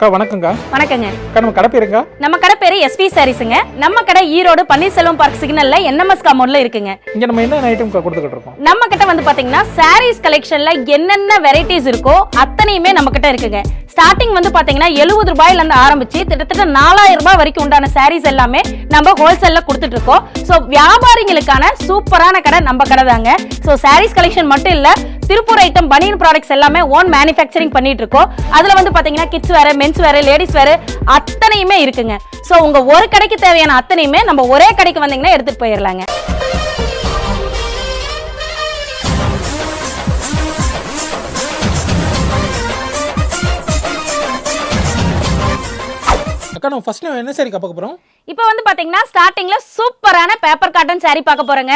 அக்கா வணக்கங்க்கா வணக்கங்க. அக்கா நம்ம கடை பேருக்கா நம்ம கடை பேரு எஸ்வி சாரீஸுங்க நம்ம கடை ஈரோடு பன்னீர்செல்வம் பார்க் சிக்னல்ல என்எம்எஸ் காமௌண்ட்ல இருக்குங்க. இங்க நம்ம என்ன ஐட்டம்க்கா கொடுத்துக்கிட்டு இருக்கோம்? நம்ம கிட்ட வந்து பாத்தீங்கன்னா சாரீஸ் கலெக்ஷன்ல என்னென்ன வெரைட்டிஸ் இருக்கோ அத்தனையுமே நம்ம கிட்ட இருக்குங்க. ஸ்டார்டிங் வந்து பாத்தீங்கன்னா எழுபது ரூபாயில இருந்து ஆரம்பிச்சு கிட்டத்தட்ட நாலாயிரம் ரூபாய் வரைக்கும் உண்டான சாரீஸ் எல்லாமே நம்ம ஹோல்சேல்ல கொடுத்துட்டு இருக்கோம். ஸோ வியாபாரிகளுக்கான சூப்பரான கடை நம்ம கடை தாங்க. ஸோ சாரீஸ் கலெக்ஷன் மட்டும் இல்ல திருப்பூர் ஐட்டம் பனியன் ப்ராடக்ட்ஸ் எல்லாமே ஓன் மேனுஃபேக்சரிங் பண்ணிட்டு இருக்கோம் அதுல வந்து பாத்தீங்கன்னா கிட்ஸ் வேற மென்ஸ் வேற லேடிஸ் வேற அத்தனையுமே இருக்குங்க. ஸோ உங்க ஒரு கடைக்கு தேவையான அத்தனையுமே நம்ம ஒரே கடைக்கு வந்தீங்கன்னா எடுத்துட்டு போயிடலாங்க அக்கா நம்ம ஃபர்ஸ்ட் என்ன சரிக்கா பார்க்க போறோம்? இப்போ வந்து பாத்தீங்கன்னா ஸ்டார்டிங்ல சூப்பரான பேப்பர் காட்டன் saree பார்க்க போறேங்க.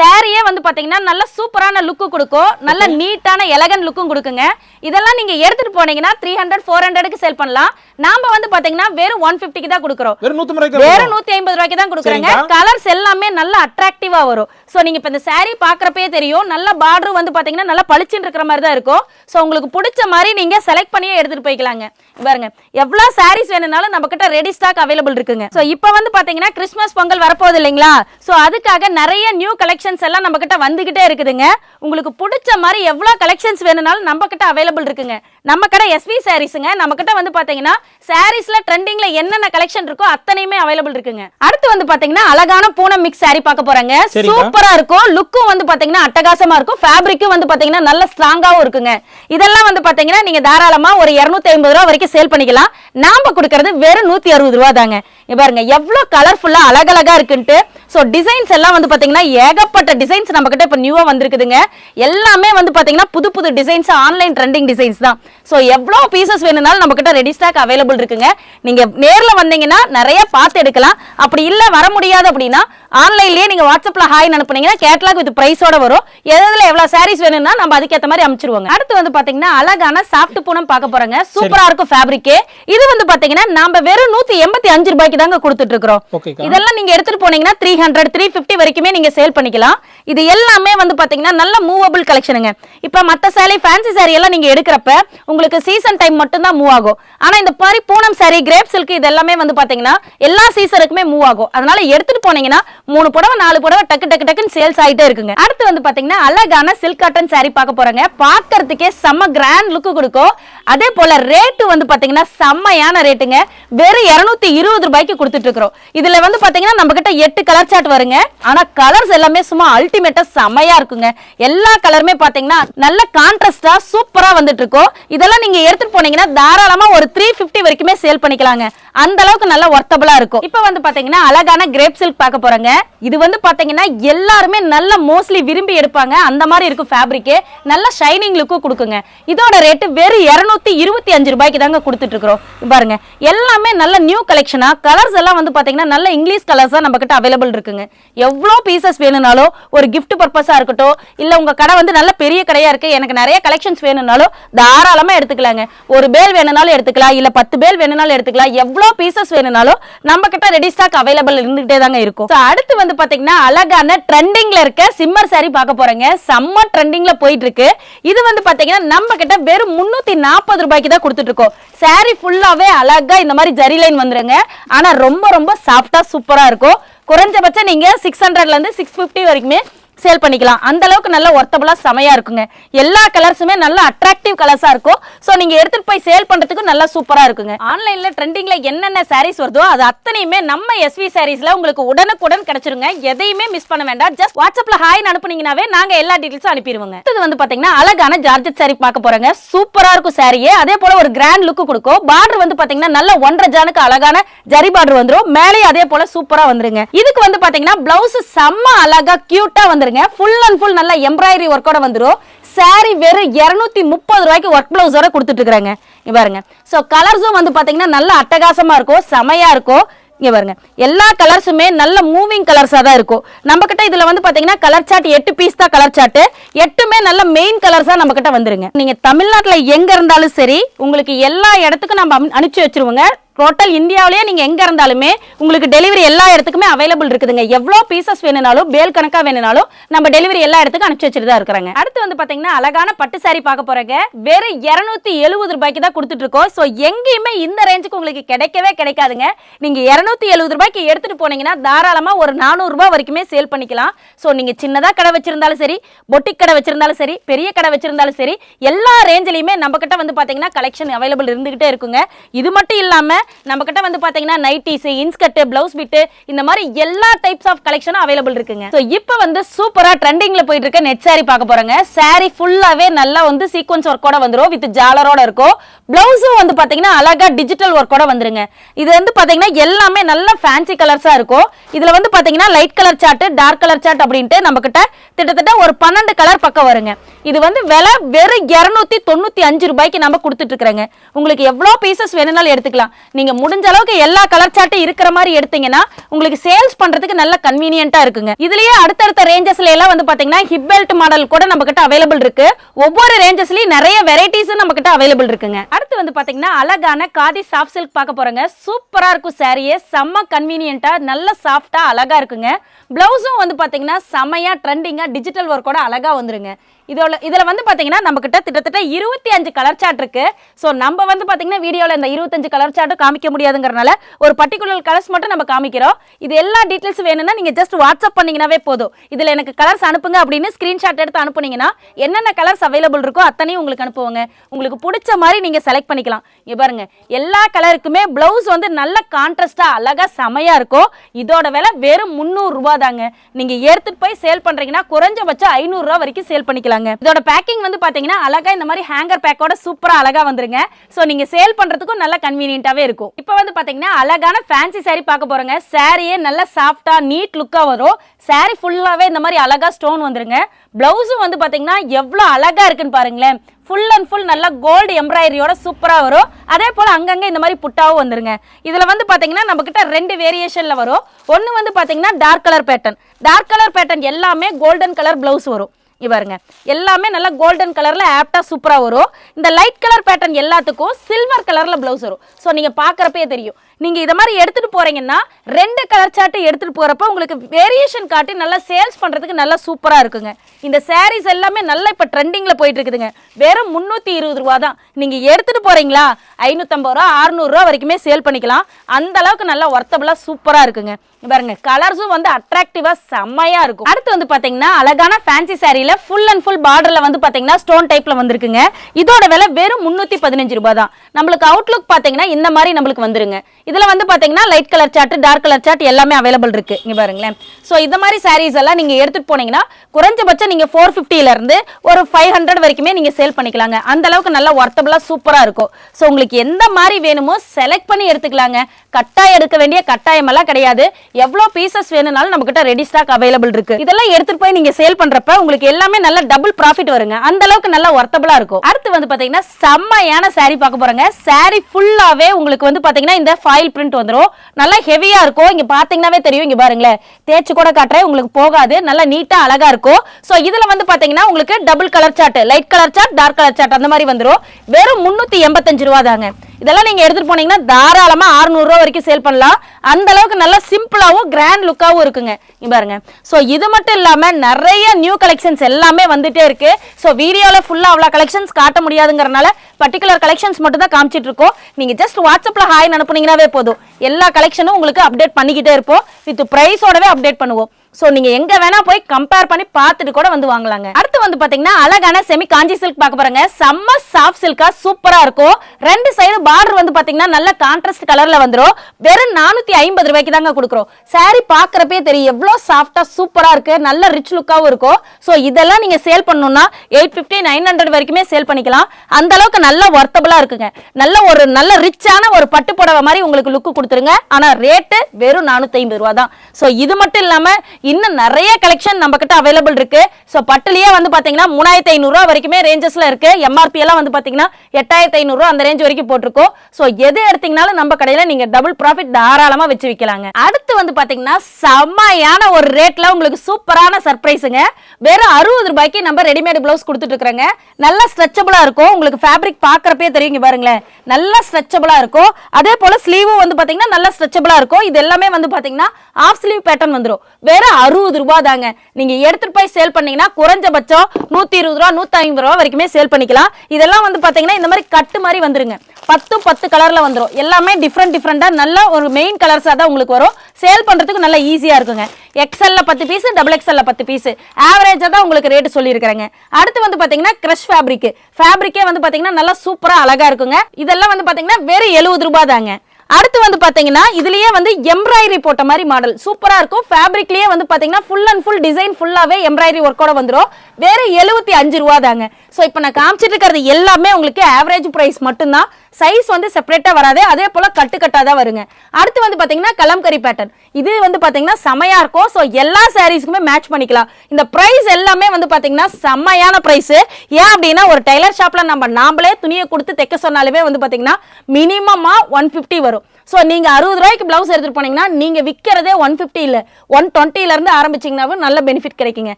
சாரியே வந்து பாத்தீங்கன்னா நல்ல சூப்பரான லுக்கு கொடுக்கும். நல்ல நீட்டான எலகன் லுக்கும் கொடுக்குங்க. இதெல்லாம் நீங்க எடுத்துட்டு போனீங்கன்னா த்ரீ ஹண்ட்ரட் ஃபோர் ஹண்ட்ரடுக்கு சேல் பண்ணலாம். நாம வந்து பாத்தீங்கன்னா வெறும் ஒன் ஃபிஃப்டிக்கு தான் கொடுக்குறோம். வெறும் நூத்தி ஐம்பது ரூபாய்க்கு தான் கொடுக்குறாங்க. கலர்ஸ் எல்லாமே நல்ல அட்ராக்டிவா வரும். சோ நீங்க இப்ப இந்த saree பாக்குறப்பே தெரியும். நல்ல பார்டர் வந்து பாத்தீங்கன்னா நல்லா பளிச்சுன்னு இருக்கிற மாதிரி தான் இருக்கும். சோ உங்களுக்கு பிடிச்ச மாதிரி நீங்க செலக்ட் பண்ணியே எடுத்துட்டு போய்க்கலாங்க. பாருங்க. எவ்வளவு sarees வேணும்னாலும் நம்ம கிட்ட ரெடி ஸ்டாக் அவைலபிள் இருக்குங்க. சோ இப்போ வந்து பாத்தீங்கன்னா கிறிஸ்மஸ் பொங்கல் வரப்போகுது இல்லைங்களா? சோ அதுக்காக நிறைய நியூ கலெக்ஷன்ஸ் எல்லாம் நம்ம கிட்ட வந்துகிட்டே இருக்குதுங்க. உங்களுக்கு பிடிச்ச மாதிரி எவ்வளவு கலெக்ஷன்ஸ் வேணும்னாலும் நம்ம கிட்ட அவைலபிள் இருக்குங்க. நம்ம கடை எஸ்வி சாரீஸுங்க நம்ம கிட்ட வந்து பாத்தீங்கன்னா சாரீஸ்ல ட்ரெண்டிங்ல என்னென்ன கலெக்ஷன் இருக்கோ அத்தனையுமே அவைலபிள் இருக்குங்க. அடுத்து வந்து பாத்தீங்கன்னா அழகான பூனம் மிக்ஸ் saree பார்க்க போறாங்க. சூப்பரா இருக்கும். லுக்கும் வந்து பாத்தீங்கன்னா அட்டகாசமா இருக்கும். ஃபேப்ரிக்கும் வந்து பாத்தீங்கன்னா நல்ல ஸ்ட்ராங்காவும் இருக்குங்க. இதெல்லாம் வந்து பாத்தீங்கன்னா நீங்க தாராளமா ஒரு 250 ஐம்பது ரூபா வரைக்கும் சேல் பண்ணிக்கலாம். நாம கொடுக்கறது வெறும் நூத்தி அறுபது ரூபா தாங்க பாருங்க எவ்வளவு கலர்ஃபுல்லா அழகழகா இருக்குன்ட்டு. சோ டிசைன்ஸ் எல்லாம் வந்து பாத்தீங்கன்னா ஏகப்பட்ட டிசைன்ஸ் நம்ம கிட்ட இப்ப நியூவா வந்திருக்குதுங்க. எல்லாமே வந்து பாத்தீங்கன்னா புது புது டிசைன்ஸ் ஆன்லைன் ட்ரெண்டிங் டிசைன்ஸ் தான். சோ எவ்வளவு பீசஸ் வேணும்னாலும் நம்ம கிட்ட ரெடி ஸ்டாக் அவைலபிள் இருக்குங்க. நீங்க நேர்ல வந்தீங்கன்னா நிறைய பார்த்து எடுக்கலாம். அப்படி இல்ல வர முடியாது அப்படின்னா ஆன்லைன்லயே நீங்க வாட்ஸ்அப்ல ஹாய் அனுப்புனீங்கன்னா கேட்லாக் வித் பிரைஸோட வரும். எதுல எவ்வளவு சாரீஸ் வேணும்னா நம்ம அதுக்கேத்த மாதிரி அமைச்சிருவாங்க. அடுத்து வந்து பாத்தீங்கன்னா அழகான சாஃப்ட் பூனம் பார்க்க போறோங்க. சூப்பரா இருக்கும் ஃபேப்ரிக் இது வந்து பாத்தீங்கன்னா நாம வெறும் நூத்தி எண்பத்தி அஞ்சு ரூபாய்க்கு தாங்க கொடுத்துட்டு இருக்கிறோம் இதெல்லாம் நீங்க எடுத்துட்டு போனீங்கன்னா த்ரீ ஹண்ட்ரட் த்ரீ ஃபிஃப்டி வரைக்குமே நீங்க சேல் பண்ணிக்கலாம். இது எல்லாமே வந்து பாத்தீங்கன்னா நல்ல மூவபிள் கலெக்ஷனுங்க இப்ப மத்த சேலை ஃபேன்சி saree எல்லாம் நீங்க எடுக்கிறப்ப உங்களுக்கு சீசன் டைம் மட்டும் தான் மூவ் ஆகும். ஆனா இந்த மாதிரி பூனம் saree கிரேப் சில்க் இது எல்லாமே வந்து பாத்தீங்கன்னா எல்லா சீசனுக்குமே மூவ் ஆகும். அதனால எடுத்துட்டு போனீங்கன்னா மூணு புடவை நாலு புடவை டக்கு டக்கு டக்குன்னு சேல்ஸ் ஆயிட்டே இருக்குங்க. அடுத்து வந்து பாத்தீங்கன்னா அழகான சில்க் காட்டன் saree பார்க்க போறாங்க. பார்க்கறதுக்கே செம்ம கிராண்ட் லுக் கொடுக்கும். அதே போல ரேட்டு வந்து பாத்தீங்கன்னா செம்மையான ரேட்டுங்க வெறும் இருநூத்தி இருபது ரூபாய்க்கு கொடுத்துட்டு இருக்கிறோம் இதுல வந்து பாத்தீங்கன்னா நம்ம கிட்ட எட்டு கலர் சாட் வருங்க. ஆனா கலர்ஸ் எல்லாமே சும்மா அல்டிமேட்டா செமையா இருக்குங்க. எல்லா கலருமே பாத்தீங்கன்னா நல்ல கான்ட்ராஸ்டா சூப்பரா வந்துட்டு இருக்கும் இதெல்லாம் நீங்க எடுத்துட்டு போனீங்கன்னா தாராளமா ஒரு த்ரீ பிப்டி வரைக்குமே சேல் பண்ணிக்கலாங்க. அந்த அளவுக்கு நல்ல ஒர்த்தபிளா இருக்கும். இப்போ வந்து பாத்தீங்கன்னா அழகான கிரேப் சில்க் பார்க்க போறாங்க. இது வந்து பாத்தீங்கன்னா எல்லாருமே நல்ல மோஸ்ட்லி விரும்பி எடுப்பாங்க. அந்த மாதிரி இருக்கும் ஃபேப்ரிக் நல்ல ஷைனிங் லுக்கும் கொடுக்குங்க. இதோட ரேட்டு வெறும் இருநூத்தி இருபத்தி அஞ்சு ரூபாய்க்கு தாங்க கொடுத்துட்டு இருக்கிறோம் பாருங்க. எல்லாமே நல்ல நியூ கலெக்ஷனா கலர்ஸ் எல்லாம் வந்து பாத்தீங்கன்னா நல்ல இங்கிலீஷ் கலர்ஸ் தான் நம்ம கிட்ட அவைலபிள் இருக்குங்க. எவ்வளோ பீசஸ் வேணும்னாலும் ஒரு கிஃப்ட் பர்பஸா இருக்கட்டும் இல்ல உங்க கடை வந்து நல்ல பெரிய கடையா இருக்கு எனக்கு நிறைய கலெக்ஷன்ஸ் வேணும்னாலும் தாராளமா எடுத்துக்கலாங்க. ஒரு பேல் வேணும்னாலும் எடுத்துக்கலாம் இல்ல பத்து பேல் வேணும்னாலும் எடுத்துக்கலாம். எவ்வளோ பீசஸ் வேணும்னாலும் நம்ம கிட்ட ரெடி ஸ்டாக் அவைலபிள் இருந்துகிட்டே தாங்க இருக்கும். அடுத்து வந்து பாத்தீங்கன்னா அழகான ட்ரெண்டிங்ல இருக்க சிம்மர் சாரி பார்க்க போறேங்க. செம்ம ட்ரெண்டிங்ல போயிட்டு இருக்கு இது வந்து பாத்தீங்கன்னா நம்ம கிட்ட வெறும் முன்னூத்தி நாற்பது ரூபாய்க்கு தான் கொடுத்துட்டு இருக்கோம் சாரி ஃபுல்லாவே அழகா இந்த மாதிரி ஜரி லைன் வந்துருங்க. ஆனா ரொம்ப ரொம்ப சாஃப்டாக சூப்பரா இருக்கும். குறைஞ்சபட்சம் நீங்க சிக்ஸ் ஹண்ட்ரட்ல இருந்து சிக்ஸ் பிப்டி வரைக்குமே சேல் பண்ணிக்கலாம். அந்த அளவுக்கு நல்ல ஒர்த்தபிளா செமையா இருக்குங்க. எல்லா கலர்ஸுமே நல்ல அட்ராக்டிவ் கலர்ஸா இருக்கும். சோ நீங்க எடுத்துட்டு போய் சேல் பண்றதுக்கு நல்லா சூப்பரா இருக்குங்க. ஆன்லைன்ல ட்ரெண்டிங்ல என்னென்ன சாரீஸ் வருதோ அது அத்தனையுமே நம்ம எஸ்வி சாரீஸ்ல உங்களுக்கு உடனுக்குடன் கிடைச்சிருங்க. எதையுமே மிஸ் பண்ண வேண்டாம். ஜஸ்ட் வாட்ஸ்அப்ல ஹாய் அனுப்புனீங்கனாவே நாங்க எல்லா டீடைல்ஸும் அனுப்பிடுவோங்க. இது வந்து பாத்தீங்கன்னா அழகான ஜார்ஜெட் சாரி பார்க்க போறாங்க. சூப்பரா இருக்கும் சாரியே அதே போல ஒரு கிராண்ட் லுக் கொடுக்கும். பார்டர் வந்து பாத்தீங்கன்னா நல்ல ஒன்றரை ஜானுக்கு அழகான ஜரி பார்டர் வந்துடும் மேலேயும் அதே போல சூப்பரா வந்துருங்க. இதுக்கு வந்து பாத்தீங்கன்னா பிளவுஸ் செம்ம அழகா கியூட்டா வந்துருங்க ஃபுல் அண்ட் ஃபுல் நல்ல எம்ப்ராய்டரி ஒர்க்கோட வந்துரும். சாரி வெறும் இரநூத்தி முப்பது ரூபாய்க்கு ஒர்க் பிளவுஸோட கொடுத்துட்டு இருக்கிறாங்க. பாருங்க. சோ கலர்ஸும் வந்து பாத்தீங்கன்னா நல்ல அட்டகாசமா இருக்கும். செமையா இருக்கும். இங்க பாருங்க. எல்லா கலர்ஸுமே நல்ல மூவிங் கலர்ஸா தான் இருக்கும். நம்ம கிட்ட இதுல வந்து பாத்தீங்கன்னா கலர் சாட் எட்டு பீஸ் தான் கலர் சாட்டு எட்டுமே நல்ல மெயின் கலர்ஸா நம்ம கிட்ட வந்துருங்க. நீங்க தமிழ்நாட்டில் எங்க இருந்தாலும் சரி உங்களுக்கு எல்லா இடத்துக்கும் நம்ம அனுப்பிச்சி அனுப்பிச்சு வச்சிருவோங்க. டோட்டல் இந்தியாவிலேயே நீங்கள் எங்கே இருந்தாலுமே உங்களுக்கு டெலிவரி எல்லா இடத்துக்குமே அவைலபிள் இருக்குதுங்க. எவ்வளோ பீசஸ் வேணும்னாலும் பேல் கணக்காக வேணும்னாலும் நம்ம டெலிவரி எல்லா இடத்துக்கும் அனுப்பிச்சு வச்சுட்டு தான் இருக்கிறாங்க. அடுத்து வந்து பார்த்தீங்கன்னா அழகான பட்டு சாரி பார்க்க போகிறங்க வெறும் இரநூத்தி எழுபது ரூபாய்க்கு தான் கொடுத்துட்டு இருக்கோம். ஸோ எங்கேயுமே இந்த ரேஞ்சுக்கு உங்களுக்கு கிடைக்கவே கிடைக்காதுங்க. நீங்கள் இரநூத்தி எழுபது ரூபாய்க்கு எடுத்துகிட்டு போனீங்கன்னா தாராளமாக ஒரு நானூறுரூபா வரைக்குமே சேல் பண்ணிக்கலாம். ஸோ நீங்கள் சின்னதாக கடை வச்சுருந்தாலும் சரி பொட்டிக் கடை வச்சுருந்தாலும் சரி பெரிய கடை வச்சுருந்தாலும் சரி எல்லா ரேஞ்சிலையுமே நம்ம வந்து பார்த்தீங்கன்னா கலெக்ஷன் அவைலபிள் இருந்துக்கிட்டே இருக்குங்க. இது மட்டும் இல்லாமல் நம்ம கிட்ட வந்து பாத்தீங்கன்னா நைட்டிஸ் இன்ஸ்கர்ட் பிளவுஸ் பிட்டு இந்த மாதிரி எல்லா டைப்ஸ் ஆஃப் கலெக்ஷனும் அவைலபிள் இருக்குங்க. ஸோ இப்போ வந்து சூப்பரா ட்ரெண்டிங்ல போயிட்டு இருக்க நெட் சாரி பார்க்க போறோங்க. சாரி ஃபுல்லாவே நல்லா வந்து சீக்வன்ஸ் ஒர்க்கோட வந்துடும் வித் ஜாலரோட இருக்கும். பிளவுஸும் வந்து பாத்தீங்கன்னா அழகா டிஜிட்டல் ஒர்க்கோட வந்துருங்க. இது வந்து பாத்தீங்கன்னா எல்லாமே நல்ல ஃபேன்சி கலர்ஸா இருக்கும். இதுல வந்து பாத்தீங்கன்னா light colour chart dark colour chart அப்படின்ட்டு நம்ம கிட்ட கிட்டத்தட்ட ஒரு பன்னெண்டு கலர் பக்கம் வருங்க. இது வந்து விலை வெறும் இரநூத்தி தொண்ணூத்தி அஞ்சு ரூபாய்க்கு நம்ம கொடுத்துட்டு உங்களுக்கு எவ்வளோ பீசஸ் வேணும்னாலும் எடுத்துக்கலாம். நீங்க முடிஞ்ச அளவுக்கு எல்லா கலர் சார்ட்டும் இருக்கிற மாதிரி எடுத்தீங்கன்னா உங்களுக்கு சேல்ஸ் பண்றதுக்கு நல்ல கன்வீனியன்ட்டா இருக்குங்க. இதுலயே அடுத்தடுத்த ரேஞ்சஸ்ல எல்லாம் வந்து பாத்தீங்கன்னா ஹிப் பெல்ட் மாடல் கூட நம்ம கிட்ட அவைலபிள் இருக்கு. ஒவ்வொரு ரேஞ்சஸ்லயும் நிறைய வெரைட்டிஸ் நம்ம கிட்ட அவைலபிள் இருக்குங்க. அடுத்து வந்து பாத்தீங்கன்னா அழகான காதி சாஃப்ட் சில்க் பார்க்க போறோங்க. சூப்பரா இருக்கும் சாரியே செம்ம கன்வீனியன்ட்டா நல்ல சாஃப்டா அழகா இருக்குங்க. பிளவுஸும் வந்து பாத்தீங்கன்னா செமையா ட்ரெண்டிங்கா டிஜிட்டல் ஒர்க்கோட அழகா வந்துருங்க. இதோட இதில் வந்து பார்த்தீங்கன்னா நம்ம கிட்ட கிட்டத்தட்ட இருபத்தி அஞ்சு கலர் சார்ட் இருக்கு. ஸோ நம்ம வந்து பார்த்தீங்கன்னா வீடியோவில் இந்த இருபத்தஞ்சு கலர் சார்ட்டும் காமிக்க முடியாதுங்கிறனால ஒரு பர்டிகுலர் கலர்ஸ் மட்டும் நம்ம காமிக்கிறோம். இது எல்லா டீட்டெயில்ஸ் வேணும்னா நீங்கள் ஜஸ்ட் வாட்ஸ்அப் பண்ணிங்கனாவே போதும். இதில் எனக்கு கலர்ஸ் அனுப்புங்க அப்படின்னு ஸ்க்ரீன்ஷாட் எடுத்து அனுப்புனீங்கன்னா என்னென்ன கலர்ஸ் அவைலபிள் இருக்கோ அத்தனையும் உங்களுக்கு அனுப்புவாங்க. உங்களுக்கு பிடிச்ச மாதிரி நீங்கள் செலக்ட் பண்ணிக்கலாம். இங்கே பாருங்க எல்லா கலருக்குமே ப்ளவுஸ் வந்து நல்ல கான்ட்ராஸ்டா அழகாக செமையாக இருக்கும். இதோட விலை வெறும் முந்நூறுரூவா தாங்க. நீங்கள் ஏற்றுட்டு போய் சேல் பண்ணுறீங்கன்னா குறைஞ்சபட்சம் ஐநூறுரூவா வரைக்கும் சேல் பண்ணிக்கலாம். கொடுத்துருக்காங்க இதோட பேக்கிங் வந்து பாத்தீங்கன்னா அழகா இந்த மாதிரி ஹேங்கர் பேக்கோட சூப்பரா அழகா வந்துருங்க. சோ நீங்க சேல் பண்றதுக்கும் நல்ல கன்வீனியன்ட்டாவே இருக்கும். இப்போ வந்து பாத்தீங்கன்னா அழகான ஃபேன்சி சாரி பார்க்க போறோங்க. சாரியே நல்லா சாஃப்டா நீட் லுக்கா வரும். சாரி ஃபுல்லாவே இந்த மாதிரி அழகா ஸ்டோன் வந்துருங்க. பிளவுஸும் வந்து பாத்தீங்கன்னா எவ்வளவு அழகா இருக்குன்னு பாருங்களேன். ஃபுல் அண்ட் ஃபுல் நல்லா கோல்டு எம்ப்ராய்டரியோட சூப்பராக வரும். அதே போல் அங்கங்கே இந்த மாதிரி புட்டாவும் வந்துருங்க. இதில் வந்து பார்த்தீங்கன்னா நம்மக்கிட்ட ரெண்டு வேரியேஷனில் வரும். ஒன்று வந்து பார்த்தீங்கன்னா dark colour pattern dark colour pattern எல்லாமே கோல்டன் கலர் ப்ளவுஸ் வரும். இங்க பாருங்க. எல்லாமே நல்லா கோல்டன் கலரில் ஆப்டாக சூப்பராக வரும். இந்த லைட் கலர் பேட்டர்ன் எல்லாத்துக்கும் சில்வர் கலரில் ப்ளவுஸ் வரும். ஸோ நீங்கள் பார்க்குறப்பே தெரியும். நீங்கள் இதை மாதிரி எடுத்துகிட்டு போகிறீங்கன்னா ரெண்டு கலர் சார்ட் எடுத்துகிட்டு போகிறப்ப உங்களுக்கு வேரியேஷன் காட்டி நல்லா சேல்ஸ் பண்ணுறதுக்கு நல்லா சூப்பராக இருக்குங்க. இந்த சாரீஸ் எல்லாமே நல்லா இப்போ ட்ரெண்டிங்கில் போயிட்டு இருக்குதுங்க. வெறும் முந்நூற்றி இருபது ரூபா தான். நீங்கள் எடுத்துட்டு போகிறீங்களா ஐநூற்றம்பது ரூபா அறுநூறுரூவா வரைக்குமே சேல் பண்ணிக்கலாம். அந்த அளவுக்கு நல்லா ஒர்த்தபுளாக சூப்பராக இருக்குங்க. பாருங்க கலர்ஸும் வந்து அட்ராக்டிவா செம்மையா இருக்கும். அடுத்து வந்து பாத்தீங்கன்னா அழகான ஃபேன்சி சாரியில ஃபுல் அண்ட் ஃபுல் பார்டர்ல வந்து பாத்தீங்கன்னா ஸ்டோன் டைப்ல வந்திருக்குங்க. இதோட விலை வெறும் முன்னூத்தி பதினஞ்சு ரூபாய் தான். நம்மளுக்கு அவுட்லுக் பாத்தீங்கன்னா இந்த மாதிரி நம்மளுக்கு வந்துருங்க. இதுல வந்து பாத்தீங்கன்னா light colour chart dark colour chart எல்லாமே அவைலபிள் இருக்கு. இங்க பாருங்களேன். சோ இந்த மாதிரி சாரீஸ் எல்லாம் நீங்க எடுத்துட்டு போனீங்கன்னா குறைஞ்சபட்சம் நீங்க ஃபோர் ல இருந்து ஒரு ஃபைவ் ஹண்ட்ரட் வரைக்குமே நீங்க சேல் பண்ணிக்கலாங்க. அந்த அளவுக்கு நல்லா ஒர்த்தபிளா சூப்பரா இருக்கும். சோ உங்களுக்கு எந்த மாதிரி வேணுமோ செலக்ட் பண்ணி எடுத்துக்கலாங்க. கட்டாயம் எடுக்க வேண்டிய கட்டாயம் எல்லாம் கிடையாது. எவ்வளோ பீசஸ் வேணும்னாலும் நம்ம கிட்ட ரெடி ஸ்டாக் அவைலபிள் இருக்கு. இதெல்லாம் எடுத்துட்டு போய் நீங்க சேல் பண்றப்ப உங்களுக்கு எல்லாமே நல்ல டபுள் ப்ராஃபிட் வருங்க. அந்த அளவுக்கு நல்லா ஒர்த்தபிளா இருக்கும். அடுத்து வந்து பாத்தீங்கன்னா செம்மையான saree பார்க்க போறாங்க. saree ஃபுல்லாவே உங்களுக்கு வந்து பாத்தீங்கன்னா இந்த ஃபைல் பிரிண்ட் வந்துடும் நல்லா ஹெவியா இருக்கும். இங்க பாத்தீங்கன்னாவே தெரியும். இங்க பாருங்களேன். தேய்ச்சி கூட காட்டுறேன். உங்களுக்கு போகாது. நல்லா நீட்டா அழகா இருக்கும். சோ இதுல வந்து பாத்தீங்கன்னா உங்களுக்கு double colour chart light colour chart dark colour chart அந்த மாதிரி வந்துடும் வெறும் முன்னூத்தி எண்பத்தஞ்சு ரூபா தாங்க இதெல்லாம் நீங்கள் எடுத்துகிட்டு போனீங்கன்னா தாராளமாக ஆறுநூறுரூவா வரைக்கும் சேல் பண்ணலாம். அந்த அளவுக்கு நல்லா சிம்பிளாகவும் கிராண்ட் லுக்காகவும் இருக்குங்க. இங்க பாருங்க. ஸோ இது மட்டும் இல்லாமல் நிறைய நியூ கலெக்ஷன்ஸ் எல்லாமே வந்துட்டே இருக்கு. ஸோ வீடியோவில் ஃபுல்லாக அவ்வளோ கலெக்ஷன்ஸ் காட்ட முடியாதுங்கிறனால பர்டிகுலர் கலெக்ஷன்ஸ் மட்டும் தான் காமிச்சிட்டு இருக்கோம். நீங்கள் ஜஸ்ட் வாட்ஸ்அப்பில் ஹாய் அனுப்புனீங்கன்னாவே போதும். எல்லா கலெக்ஷனும் உங்களுக்கு அப்டேட் பண்ணிக்கிட்டே இருப்போம். வித் ப்ரைஸோடவே அப்டேட் பண்ணுவோம். ஸோ நீங்கள் எங்கே வேணால் போய் கம்பேர் பண்ணி பார்த்துட்டு கூட வந்து வாங்கலாங்க. அடுத்து வந்து பார்த்தீங்கன்னா அழகான செமி காஞ்சி சில்க் பார்க்க பாருங்க செம்ம சாஃப்ட் சில்காக சூப்பராக இருக்கும். ரெண்டு சைடு பார்டர் வந்து பார்த்தீங்கன்னா நல்ல கான்ட்ராஸ்ட் கலரில் வந்துடும் வெறும் நானூற்றி ஐம்பது ரூபாய்க்கு தாங்க கொடுக்குறோம். சாரி பார்க்குறப்பே தெரியும் எவ்வளோ சாஃப்டாக சூப்பராக இருக்குது நல்ல ரிச் லுக்காகவும் இருக்கும். ஸோ இதெல்லாம் நீங்கள் சேல் பண்ணணும்னா எயிட் ஃபிஃப்டி நைன் ஹண்ட்ரட் வரைக்குமே சேல் பண்ணிக்கலாம். அந்த அளவுக்கு நல்ல ஒர்த்தபுளாக இருக்குங்க. நல்ல ஒரு நல்ல ரிச்சான ஒரு பட்டு புடவை மாதிரி உங்களுக்கு லுக்கு கொடுத்துருங்க. ஆனால் ரேட்டு வெறும் நானூற்றி ஐம்பது ரூபா தான். ஸோ இது மட்டும் இல்லாமல் இன்னும் நிறைய கலெக்ஷன் நம்ம கிட்ட அவைலபிள் இருக்கு. ஸோ பட்டுலயே வந்து பாத்தீங்கன்னா மூணாயிரத்தி ஐநூறுரூவா வரைக்குமே ரேஞ்சஸ்ல இருக்கு. எம்ஆர்பி எல்லாம் வந்து பாத்தீங்கன்னா எட்டாயிரத்தி ஐநூறுரூவா அந்த ரேஞ்ச் வரைக்கும் போட்டிருக்கோம். ஸோ எது எடுத்தீங்கனாலும் நம்ம கடையில நீங்க டபுள் ப்ராஃபிட் தாராளமா வச்சு விற்கலாங்க அடுத்து வந்து பாத்தீங்கன்னா செம்மையான ஒரு ரேட்ல உங்களுக்கு சூப்பரான சர்ப்ரைஸுங்க வெறும் அறுபது ரூபாய்க்கு நம்ம ரெடிமேட் பிளவுஸ் கொடுத்துட்டு நல்லா ஸ்ட்ரெச்சபிளா இருக்கும். உங்களுக்கு ஃபேப்ரிக் பார்க்கறப்பே தெரியுங்க பாருங்களேன். நல்லா ஸ்ட்ரெச்சபிளா இருக்கும். அதே போல ஸ்லீவும் வந்து பாத்தீங்கன்னா நல்லா ஸ்ட்ரெச்சபிளா இருக்கும். இது எல்லாமே வந்து பாத்தீங்கன்னா ஆஃப் ஸ்லீவ் பேட்டர்ன் வந்துடும் வெறும் அறுபது ரூபா தாங்க. நீங்க எடுத்துட்டு போய் சேல் பண்ணீங்கன்னா குறைஞ்சபட்சம் நூத்தி இருபது ரூபா நூத்தி ஐம்பது ரூபா வரைக்குமே சேல் பண்ணிக்கலாம். இதெல்லாம் வந்து பாத்தீங்கன்னா இந்த மாதிரி கட்டு மாதிரி வந்துருங்க. பத்து பத்து கலர்ல வந்துடும் எல்லாமே டிஃப்ரெண்ட் டிஃப்ரெண்டா நல்ல ஒரு மெயின் கலர்ஸா தான் உங்களுக்கு வரும். சேல் பண்றதுக்கு நல்லா ஈஸியா இருக்குங்க. எக்ஸ்எல்ல பத்து பீஸ் டபுள் எக்ஸ்எல்ல பத்து பீஸ் ஆவரேஜா தான் உங்களுக்கு ரேட் சொல்லியிருக்கிறேங்க. அடுத்து வந்து பாத்தீங்கன்னா கிரஷ் ஃபேப்ரிக் ஃபேப்ரிக்கே வந்து பாத்தீங்கன்னா நல்லா சூப்பரா அழகா இருக்குங்க. இதெல்லாம் வந்து பாத்தீங்கன்னா வெறும் எழுபது ரூபாய் தாங்க. அடுத்து வந்து பாத்தீங்கன்னா இதுலயே வந்து எம்ப்ராய்டரி போட்ட மாதிரி மாடல் சூப்பரா இருக்கும். ஃபேப்ரிக்லயே வந்து பாத்தீங்கன்னா ஃபுல் அண்ட் ஃபுல் டிசைன் ஃபுல்லாவே எம்ப்ராய்டரி ஒர்க்கோட வந்துடும் வேற எழுபத்தி அஞ்சு ரூபா தாங்க ஸோ இப்போ நான் காமிச்சிட்டு இருக்கிறது எல்லாமே உங்களுக்கு ஆவரேஜ் ப்ரைஸ் மட்டும்தான். சைஸ் வந்து செப்பரேட்டா வராது. அதே போல கட்டு கட்டா தான் வருங்க. அடுத்து வந்து பாத்தீங்கன்னா கலம்கரி பேட்டர்ன் இது வந்து பாத்தீங்கன்னா செமையா இருக்கும். ஸோ எல்லா சாரீஸ்க்குமே மேட்ச் பண்ணிக்கலாம். இந்த ப்ரைஸ் எல்லாமே வந்து பாத்தீங்கன்னா செம்மையான ப்ரைஸு ஏன் அப்படின்னா ஒரு டெய்லர் ஷாப்ல நம்ம நாமளே துணியை கொடுத்து தைக்க சொன்னாலுமே வந்து பாத்தீங்கன்னா மினிமமா ஒன் ஃபிஃப்டி வரும். ஸோ நீங்கள் அறுபது ரூபாய்க்கு ப்ளவுஸ் எடுத்துகிட்டு போனீங்கன்னா நீங்கள் விற்கிறதே ஒன் ஃபிஃப்டி இல்லை. ஒன் டுவெண்ட்டிலேருந்து இருந்து நல்ல பெனிஃபிட் கிடைக்குங்க.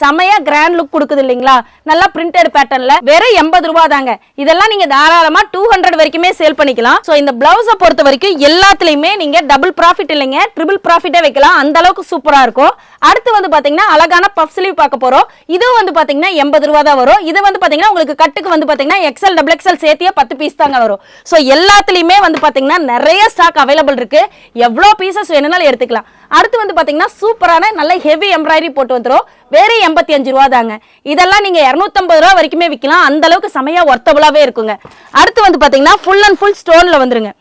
செமையா கிராண்ட் லுக் கொடுக்குது இல்லைங்களா? நல்லா பிரிண்டட் பேட்டர்னில் வெறும் எண்பது ரூபா தாங்க இதெல்லாம் நீங்கள் தாராளமாக டூ ஹண்ட்ரட் வரைக்குமே சேல் பண்ணிக்கலாம். ஸோ இந்த ப்ளவுஸை பொறுத்த வரைக்கும் எல்லாத்துலேயுமே நீங்கள் டபுள் ப்ராஃபிட் இல்லைங்க. ட்ரிபிள் ப்ராஃபிட்டே வைக்கலாம். அந்த அளவுக்கு சூப்பராக இருக்கும். அடுத்து வந்து பார்த்தீங்கன்னா அழகான பஃப் ஸ்லீவ் பார்க்க போகிறோம் இதுவும் வந்து பார்த்தீங்கன்னா எண்பது ரூபா தான் வரும். இது வந்து பார்த்தீங்கன்னா உங்களுக்கு கட்டுக்கு வந்து பார்த்தீங்கன்னா எக்ஸல் டபுள் எக்ஸல் சேர்த்தியே பத்து பீஸ் தாங்க வரும். ஸோ எல்லாத்துலேயுமே வந்து பார்த்தீங்கன்னா நிறைய ஸ்டாக் அவைலபிள் இருக்கு. எவ்வளோ பீசஸ் வேணும்னாலும் எடுத்துக்கலாம். அடுத்து வந்து பார்த்தீங்கன்னா சூப்பரான நல்ல ஹெவி எம்ப்ராய்டரி போட்டு வந்துடும் வேற எண்பத்தி அஞ்சு ரூபா தாங்க. இதெல்லாம் நீங்கள் இரநூத்தம்பது ரூபா வரைக்குமே விற்கலாம். அந்த அளவுக்கு செமையா ஒர்த்தபுளாகவே இருக்குங்க. அடுத்து வந்து பார்த்தீங்கன்னா ஃபுல் அண்ட் ஃபுல் ஸ்டோனில் வந்துருங்க.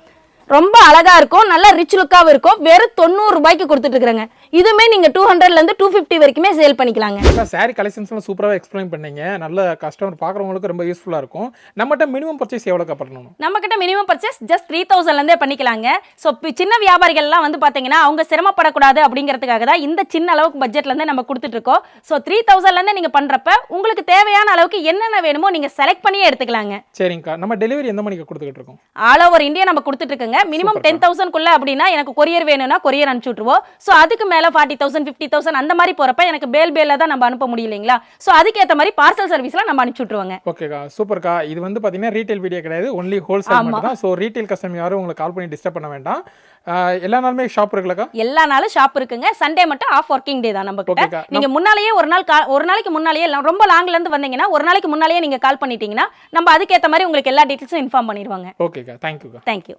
ரொம்ப அழகாக இருக்கும். நல்ல ரிச் லுக்காகவும் இருக்கும். வெறும் தொண்ணூறு ரூபாய்க்கு கொடுத்துட்டு இருக்கிறேங்க. இதுவுமே நீங்க டூ ஹண்ட்ரட்ல இருந்து டூ ஃபிஃப்டி வரைக்குமே சேல் பண்ணிக்கலாங்க. சாரி கலெக்ஷன்ஸ்லாம் சூப்பராக எக்ஸ்பிளைன் பண்ணீங்க. நல்ல கஸ்டமர் பார்க்குறவங்களுக்கு ரொம்ப யூஸ்ஃபுல்லாக இருக்கும். நம்மகிட்ட மினிமம் பர்ச்சேஸ் எவ்வளோக்கா பண்ணணும்? நம்ம கிட்ட மினிமம் பர்ச்சேஸ் ஜஸ்ட் த்ரீ தௌசண்ட்லேருந்தே பண்ணிக்கலாங்க. ஸோ சின்ன வியாபாரிகள்லாம் வந்து பார்த்தீங்கன்னா அவங்க சிரமப்படக்கூடாது அப்படிங்கிறதுக்காக தான் இந்த சின்ன அளவுக்கு பட்ஜெட்லேருந்து நம்ம கொடுத்துட்டு இருக்கோம். ஸோ த்ரீ தௌசண்ட்லேருந்து நீங்கள் பண்ணுறப்ப உங்களுக்கு தேவையான அளவுக்கு என்னென்ன வேணுமோ நீங்கள் செலக்ட் பண்ணியே எடுத்துக்கலாங்க. சரிங்கக்கா. நம்ம டெலிவரி எந்த மணிக்கு கொடுத்துக்கிட்டு இருக்கோம்? ஆல் ஓவர் இந்தியா நம்ம கொடுத்துட்டு இருக்கோங்க. மினிமம் டென் தௌசண்ட்குள்ள அப்படின்னா எனக்கு கொரியர் வேணும்னா கொரியர் அனுப்பிச்சு விட்ருவோம் ஸோ அதுக்கு மேலே ஃபார்ட்டி தௌசண்ட் ஃபிஃப்டி தௌசண்ட் அந்த மாதிரி போகிறப்ப எனக்கு பேல் பேல தான் நம்ம அனுப்ப முடியலைங்களா ஸோ அதுக்கேற்ற மாதிரி பார்சல் சர்வீஸ்லாம் நம்ம அனுப்பிச்சு விட்ருவோங்க ஓகேக்கா சூப்பர்க்கா இது வந்து பார்த்தீங்கன்னா ரீட்டைல் வீடியோ கிடையாது ஒன்லி ஹோல்சேல். மட்டும் தான் ஸோ ரீட்டைல் கஸ்டமர் யாரும் உங்களுக்கு கால் பண்ணி டிஸ்டர்ப் பண்ண வேண்டாம். எல்லா நாளுமே ஷாப் இருக்குல்லக்கா எல்லா நாளும் ஷாப் இருக்குங்க. சண்டே மட்டும் ஆஃப் ஒர்க்கிங் டே தான் நம்ம கிட்ட நீங்க முன்னாலேயே ஒரு நாள் ஒரு நாளைக்கு முன்னாலேயே ரொம்ப லாங்ல இருந்து வந்தீங்கன்னா ஒரு நாளைக்கு முன்னாலேயே நீங்க கால் பண்ணிட்டீங்கன்னா நம்ம அதுக்கேற்ற மாதிரி உங்களுக்கு எல்லா டீட்டெயில்ஸும் இன்ஃபார்ம் பண்ணிடுவாங்க. ஓகேக்கா தேங்க்யூக்கா தேங்க்யூ